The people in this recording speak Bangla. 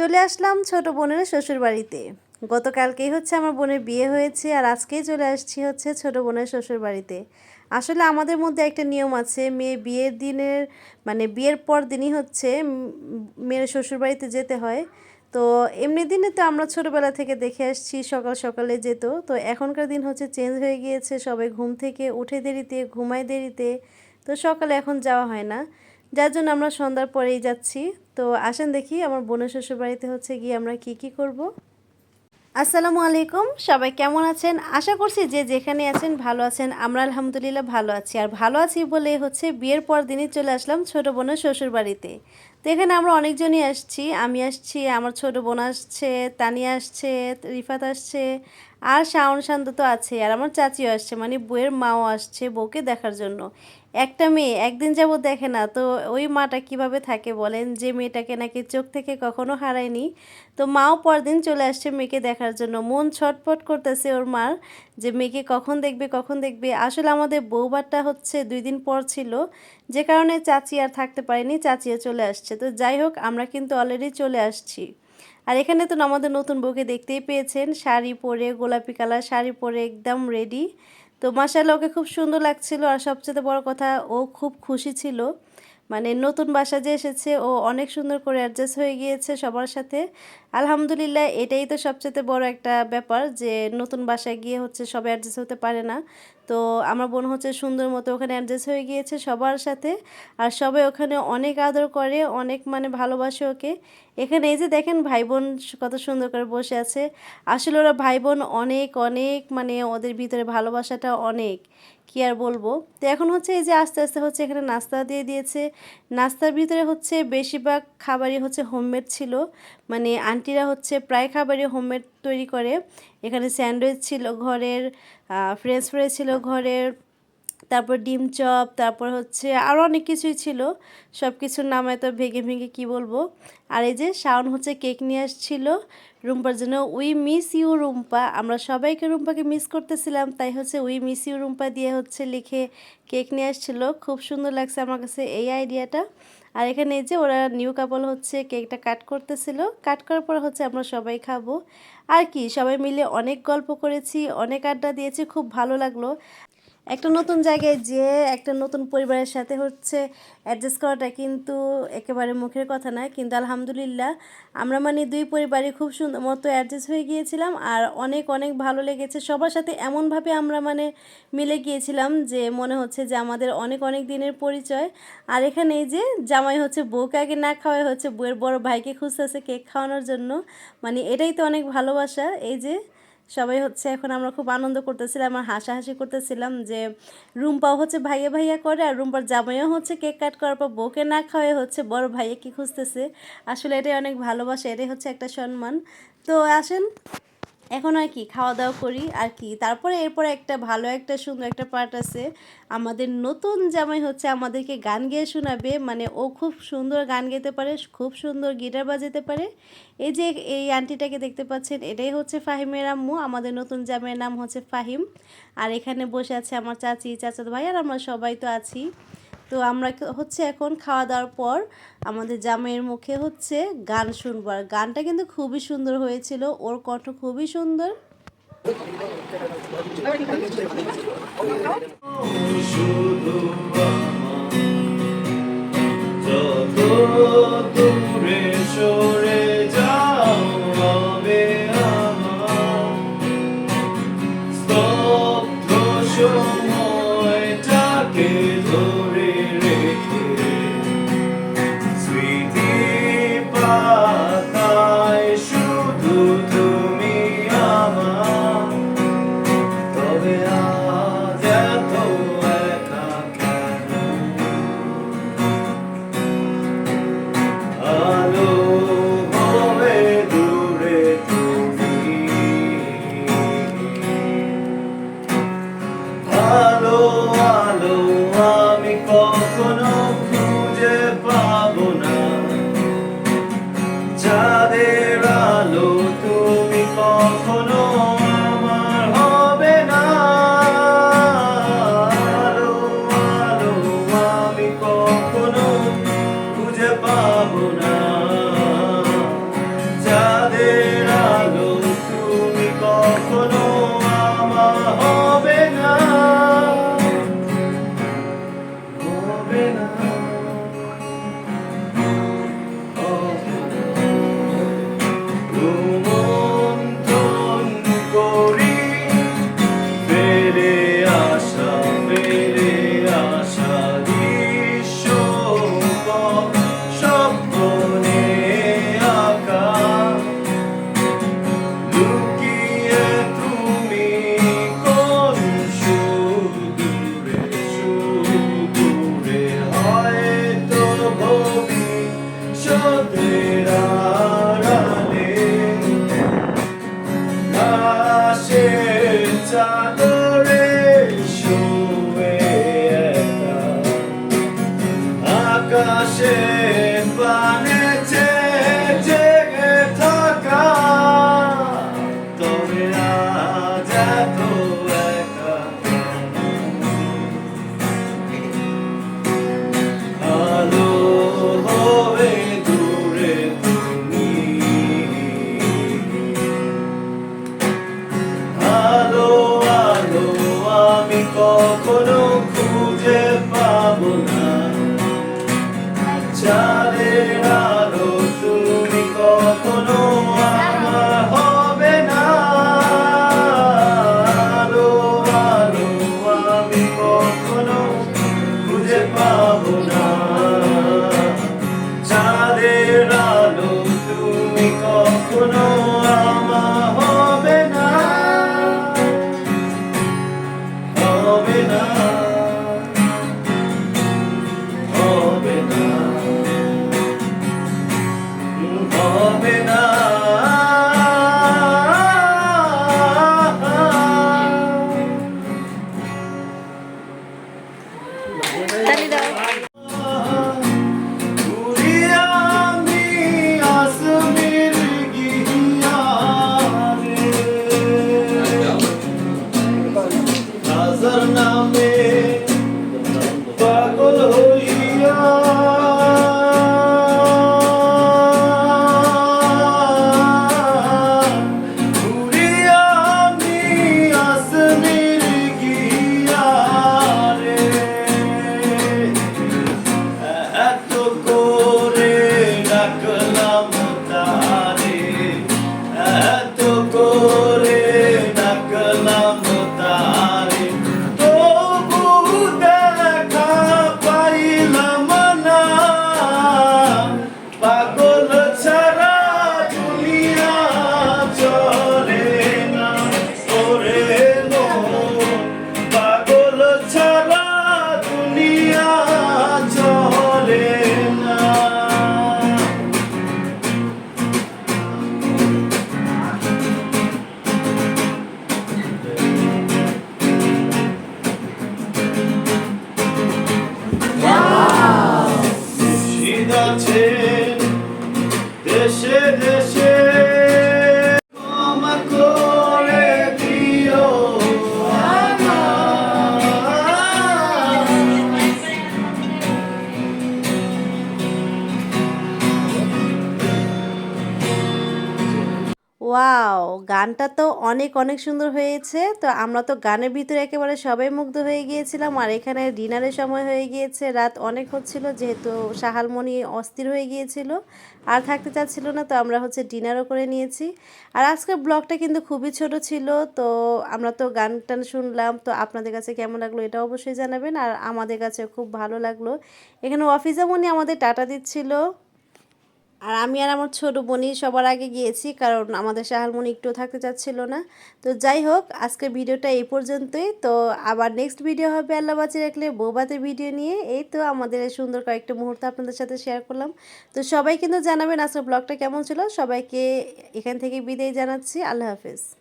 চলে আসলাম ছোট বোনের শ্বশুর বাড়িতে গতকালকেই হচ্ছে আমার বোনের বিয়ে হয়েছে আর আজকেই চলে আসছি হচ্ছে ছোট বোনের শ্বশুর বাড়িতে আসলে আমাদের মধ্যে একটা নিয়ম আছে, মেয়ে বিয়ের দিনের মানে বিয়ের পর দিনই হচ্ছে মেয়ের শ্বশুর বাড়িতে যেতে হয়। তো এমনি দিনে তো আমরা ছোটোবেলা থেকে দেখে আসছি, সকাল সকালে যেত। তো এখনকার দিন হচ্ছে চেঞ্জ হয়ে গিয়েছে, সবাই ঘুম থেকে উঠে দেরিতে, ঘুমায় দেরিতে। তো সকালে এখন যাওয়া হয় না। যার জন্য আমরা সন্ধ্যার পরেই যাচ্ছি। তো আসেন দেখি, আমার বোনের শ্বশুর বাড়িতে হচ্ছে গিয়ে আমরা কি কি করব। আসসালামু আলাইকুম, সবাই কেমন আছেন? আশা করছি যে যেখানে আছেন ভালো আছেন, আমরা আলহামদুলিল্লাহ ভালো আছি। আর ভালো আছি বলে হচ্ছে বিয়ের পর দিনই চলে আসলাম ছোট বোনের শ্বশুর বাড়িতে তো এখানে আমরা অনেকজনই আসছি। আমি আসছি, আমার ছোট বোন আসছে, তানিয়া আসছে, রিফাত আসছে, আর শাওন শান্ত তো আছে, আর আমার চাচিও আসছে মানে বউয়ের মাও আসছে বউকে দেখার জন্য। একটা মেয়ে, একদিন যাব দেখে না, তো ওই মাটা কীভাবে থাকে বলেন? যে মেয়েটাকে নাকি চোখ থেকে কখনো হারায়নি, তো মাও পরদিন চলে আসছে মেয়েকে দেখার জন্য। মন ছটফট করতেছে ওর মার, যে মেয়েকে কখন দেখবে কখন দেখবে? আসলে আমাদের বউবারটা হচ্ছে দুই দিন পর ছিল যে কারণে চাচি আর থাকতে পারেনি, চাচিও চলে আসছে। তো যাই হোক, আমরা কিন্তু অলরেডি চলে আসছি। আর এখানে তো আমাদের নতুন বউকে দেখতেই পেয়েছেন। শাড়ি পরে, গোলাপি কালার শাড়ি পরে একদম রেডি তো মাসাল্লাহ ওকে খুব সুন্দর লাগছিল। আর সবচেয়ে বড় কথা, ও খুব খুশি ছিল। মানে নতুন বাসা যে এসেছে, ও অনেক সুন্দর করে অ্যাডজাস্ট হয়ে গিয়েছে সবার সাথে। আলহামদুলিল্লাহ, এটাই তো সবচেয়ে বড় একটা ব্যাপার যে নতুন বাসায় গিয়ে হচ্ছে সবাই অ্যাডজাস্ট হতে পারে না। তো আমার বোন হচ্ছে সুন্দর মতো ওখানে অ্যাডজাস্ট হয়ে গিয়েছে সবার সাথে আর সবাই ওখানে অনেক আদর করে, অনেক মানে ভালোবাসে ওকে। এখানে এই যে দেখেন ভাই বোন কত সুন্দর করে বসে আছে। আসলে ওরা ভাই বোন অনেক অনেক মানে ওদের ভিতরে ভালোবাসাটা অনেক, কি আর বলব? তো এখন হচ্ছে এই যে আস্তে আস্তে হচ্ছে এখানে নাস্তা দিয়ে দিয়েছে। নাস্তার ভিতরে হচ্ছে বেশিরভাগ খাবারই হচ্ছে হোমমেড ছিল। মানে আন্টিরা হচ্ছে প্রায় খাবারই হোমমেড তৈরি করে। এখানে স্যান্ডউইচ ছিল ঘরের ফ্রেঞ্চ ফ্রাই ছিল ঘরের তারপর ডিম চপ, তারপর হচ্ছে আরও অনেক কিছুই ছিল। সব কিছুর নাম এত ভেঙে ভেঙে কি বলব? আর এই যে শাওন হচ্ছে কেক নিয়ে আসছিল। রুম্পার জন্য উই মিস ইউ রুম্পা। আমরা সবাইকে রুম্পাকে মিস করতেছিলাম, তাই হচ্ছে উই মিস ইউ রুম্পা দিয়ে হচ্ছে লিখে কেক নিয়ে আসছিল। খুব সুন্দর লাগছে আমার কাছে এই আইডিয়াটা। আর এখানে এই যে ওরা নিউ কাপল হচ্ছে কেকটা কাট করতেছিল। কাট করার পর হচ্ছে আমরা সবাই খাব। আর কি, সবাই মিলে অনেক গল্প করেছি, অনেক আড্ডা দিয়েছি, খুব ভালো লাগল। একটা নতুন জায়গায় যে একটা নতুন পরিবারের সাথে হচ্ছে অ্যাডজাস্ট করাটা কিন্তু একেবারে মুখের কথা না কিন্তু আলহামদুলিল্লাহ আমরা মানে দুই পরিবারই খুব সুন্দর মতো অ্যাডজাস্ট হয়ে গিয়েছিলাম আর অনেক অনেক ভালো লেগেছে। সবার সাথে এমনভাবে আমরা মানে মিলে গিয়েছিলাম যে মনে হচ্ছে যে আমাদের অনেক অনেক দিনের পরিচয়। আর এখানে এই যে জামাই হচ্ছে বউকে আগে না খাওয়াই হচ্ছে বউয়ের বড় ভাইকে খুঁজতেছে কেক খাওয়ানোর জন্য। মানে এটাই তো অনেক ভালোবাসা। এই যে সবাই হচ্ছে এখন আমরা খুব আনন্দ করতেছিলাম আর হাসাহাসি করতেছিলাম যে রুম্পাও হচ্ছে ভাইয়া ভাইয়া করে আর রুম্পার জামাইও হচ্ছে কেক কাট করার পর বউকে না খাওয়াই হচ্ছে বড় ভাইয়া কি খুঁজতেছে। আসলে এটাই অনেক ভালোবাসা, এটাই হচ্ছে একটা সম্মান। তো আসেন এখন আর কি খাওয়া দাওয়া করি আর কি। তারপরে এরপরে একটা ভালো একটা সুন্দর একটা পার্ট আছে। আমাদের নতুন জামাই হচ্ছে আমাদেরকে গান গেয়ে শোনাবে। মানে ও খুব সুন্দর গান গেতে পারে, খুব সুন্দর গিটার বাজাতে পারে। এই যে এই আন্টিটাকে দেখতে পাচ্ছেন, এটাই হচ্ছে ফাহিমের আম্মু। আমাদের নতুন জামাইয়ের নাম হচ্ছে ফাহিম। আর এখানে বসে আছে আমার চাচি, চাচাতো ভাই, আর আমরা সবাই তো আছি। তো আমরা হচ্ছে এখন খাওয়া দাওয়ার পর আমাদের জামাইয়ের মুখে হচ্ছে গান শুনবার গানটা কিন্তু খুবই সুন্দর হয়েছিল, ওর কণ্ঠ খুবই সুন্দর। শুধু espera. কখনো to ওয়াও, গানটা তো অনেক অনেক সুন্দর হয়েছে। তো আমরা তো গানের ভিতরে একেবারে সবাই মুগ্ধ হয়ে গিয়েছিলাম। আর এখানে ডিনারের সময় হয়ে গিয়েছে, রাত অনেক হচ্ছিল, যেহেতু সাহালমণি অস্থির হয়ে গিয়েছিল আর থাকতে চাচ্ছিল না, তো আমরা হচ্ছে ডিনারও করে নিয়েছি। আর আজকের ব্লগটা কিন্তু খুবই ছোট ছিল, তো আমরা তো গান টান শুনলাম। তো আপনাদের কাছে কেমন লাগল এটা অবশ্যই জানাবেন। আর আমাদের কাছে খুব ভালো লাগল। এখানে অফিসে মনি আমাদের টাটা দিচ্ছিল। আর আমি আর আমার ছোট বোনই সবার আগে গিয়েছি, কারণ আমাদের শাহালমণি একটু থাকতে চাচ্ছিল না। তো যাই হোক, আজকের ভিডিওটা এই পর্যন্তই। তো আবার নেক্সট ভিডিও হবে আল্লাহ বাঁচি রাখলে বৌবাতের ভিডিও নিয়ে। এই তো আমাদের সুন্দর কয়েকটা মুহূর্ত আপনাদের সাথে শেয়ার করলাম। তো সবাই কিন্তু জানাবেন আজকের ব্লগটা কেমন ছিল। সবাইকে এখান থেকে বিদায় জানাচ্ছি। আল্লাহ হাফেজ।